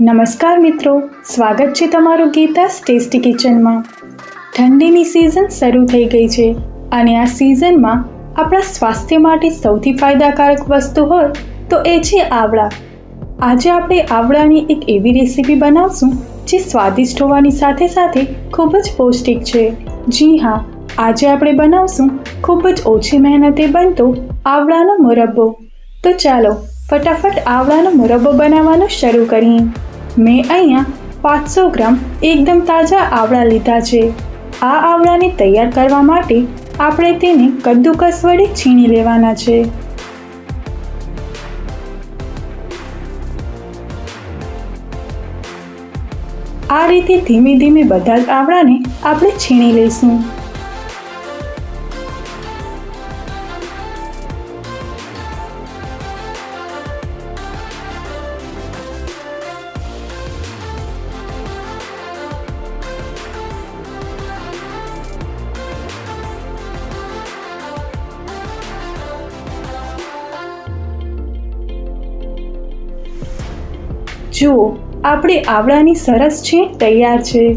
નમસ્કાર મિત્રો, સ્વાગત છે તમારું ગીતાસ ટેસ્ટી કિચનમાં ઠંડીની સિઝન શરૂ થઈ ગઈ છે અને આ સિઝનમાં આપણા સ્વાસ્થ્ય માટે સૌથી ફાયદાકારક વસ્તુ હોય તો એ છે આવળા આજે આપણે આવળાની એક એવી રેસીપી બનાવશું જે સ્વાદિષ્ટ હોવાની સાથે સાથે ખૂબ જ પૌષ્ટિક છે. જી હા, આજે આપણે બનાવશું ખૂબ જ ઓછી મહેનતે બનતો આવળાનો મુરબ્બો. તો ચાલો, ફટાફટ આવળાનો મુરબ્બો બનાવવાનું શરૂ કરીએ. મેં અહીંયા પાંચસો ગ્રામ એકદમ તાજા આવળા લીધા છે. આ આવળાને તૈયાર કરવા માટે આપણે તેને કદ્દુકસ વડે છીણી લેવાના છે. આ રીતે ધીમે ધીમે બધા જ આવળાને આપણે છીણી લઈશું. જુઓ, આપણી આવડાની સરસ છે તૈયાર છે.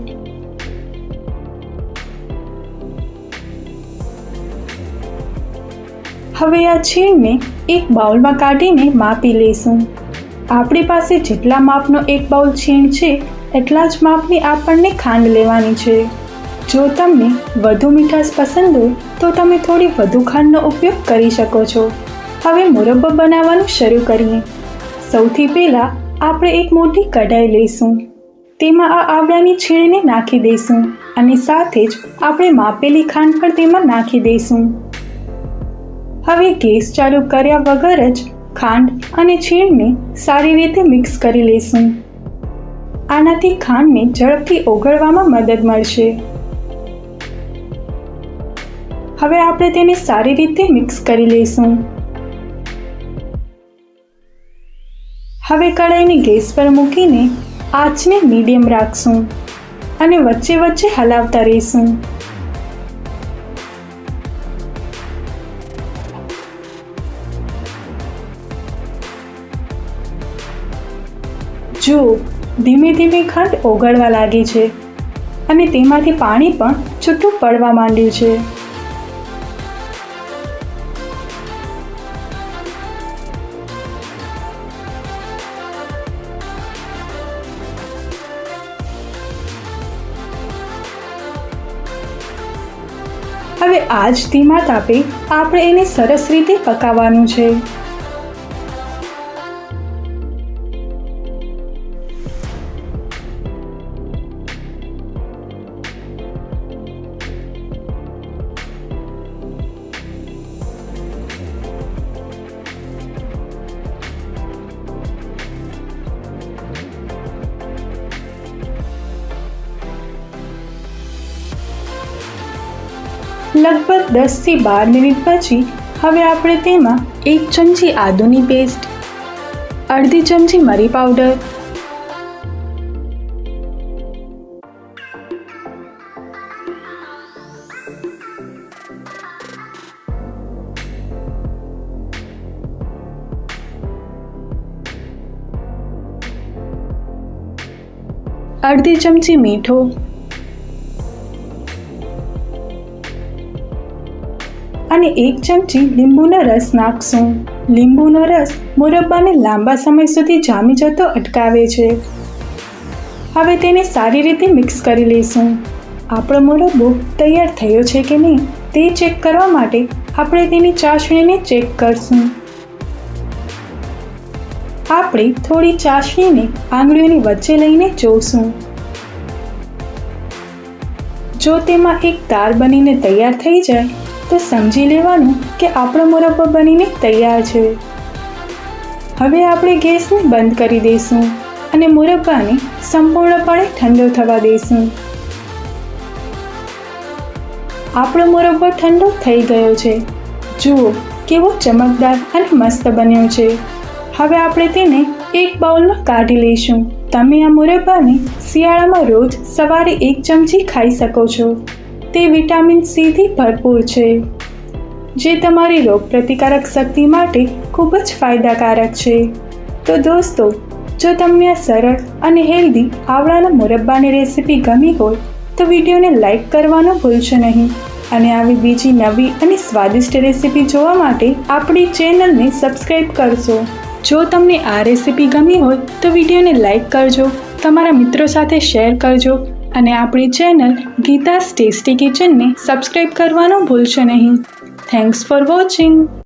હવે આ છીણને એક બાઉલમાં કાઢીને માપી લઈશું. આપણી પાસે જેટલા માપનો એક બાઉલ છીણ છે, એટલા જ માપની આપણને ખાંડ લેવાની છે. જો તમને વધુ મીઠાશ પસંદ હોય, તો તમે થોડી વધુ ખાંડનો ઉપયોગ કરી શકો છો. હવે મુરબ્બો બનાવવાનું શરૂ કરીએ. સૌથી પહેલાં આપણે એક મોટી કઢાઈ લઈશું. તેમાં આ આવડાની છીણને નાખી દઈશું અને સાથે જ આપણે માપેલી ખાંડ પણ તેમાં નાખી દઈશું. હવે ગેસ ચાલુ કર્યા વગર જ ખાંડ અને છીણને સારી રીતે મિક્સ કરી લઈશું. આનાથી ખાંડને ઝડપથી ઓગળવામાં મદદ મળશે. હવે આપણે તેને સારી રીતે મિક્સ કરી લઈશું. હવે કઢાઈને ગેસ પર મૂકીને આંચને મીડિયમ રાખશું અને વચ્ચે વચ્ચે હલાવતા રહીશું. જુઓ ધીમે ધીમે ખંડ ઓગળવા લાગી છે અને તેમાંથી પાણી પણ છૂટું પડવા માંડ્યું છે. હવે આ જ ધીમા તાપે આપણે એને સરસ રીતે પકાવવાનું છે. લગભગ દસથી બાર મિનિટ પછી હવે આપણે તેમાં એક ચમચી આદુની પેસ્ટ અડધી ચમચી મરી પાવડર અડધી ચમચી મીઠો અને એક ચમચી લીંબુનો રસ નાખશું. લીંબુનો રસ મુરબ્બાને લાંબા સમય સુધી જામી જતો અટકાવે છે. હવે તેને સારી રીતે મિક્સ કરી લઈશું. આપણો મુરબ્બો તૈયાર થયો છે કે નહીં તે ચેક કરવા માટે આપણે તેની ચાસણીને ચેક કરશું. આપણે થોડી ચાસણીને આંગળીઓની વચ્ચે લઈને જોશું. જો તેમાં એક તાર બનીને તૈયાર થઈ જાય તો સમજી લેવાનું કે આપણો મુરબ્બો બનીને તૈયાર છે. હવે આપણે ગેસને બંધ કરી દઈશું અને મુરબ્બાને સંપૂર્ણપણે ઠંડો થવા દઈશું. આપણો મુરબ્બો ઠંડો થઈ ગયો છે. જુઓ, કેવો ચમકદાર અને મસ્ત બન્યો છે. હવે આપણે તેને એક બાઉલમાં કાઢી લઈશું. તમે આ મુરબ્બાને શિયાળામાં રોજ સવારે એક ચમચી ખાઈ શકો છો. તે વિટામિન સીથી ભરપૂર છે, જે તમારી રોગપ્રતિકારક શક્તિ માટે ખૂબ જ ફાયદાકારક છે. તો દોસ્તો, જો તમને આ સરળ અને હેલ્ધી આવળાના મુરબ્બાની રેસીપી ગમી હોય, તો વિડીયોને લાઇક કરવાનું ભૂલશો નહીં. અને આવી બીજી નવી અને સ્વાદિષ્ટ રેસીપી જોવા માટે આપણી ચેનલને સબસ્ક્રાઈબ કરશો. જો તમને આ રેસીપી ગમી હોય, તો વિડીયોને લાઇક કરજો, તમારા મિત્રો સાથે શેર કરજો અને આપણી ચેનલ ગીતાસ ટેસ્ટી કિચનને સબસ્ક્રાઈબ કરવાનું ભૂલશો નહીં. Thanks for watching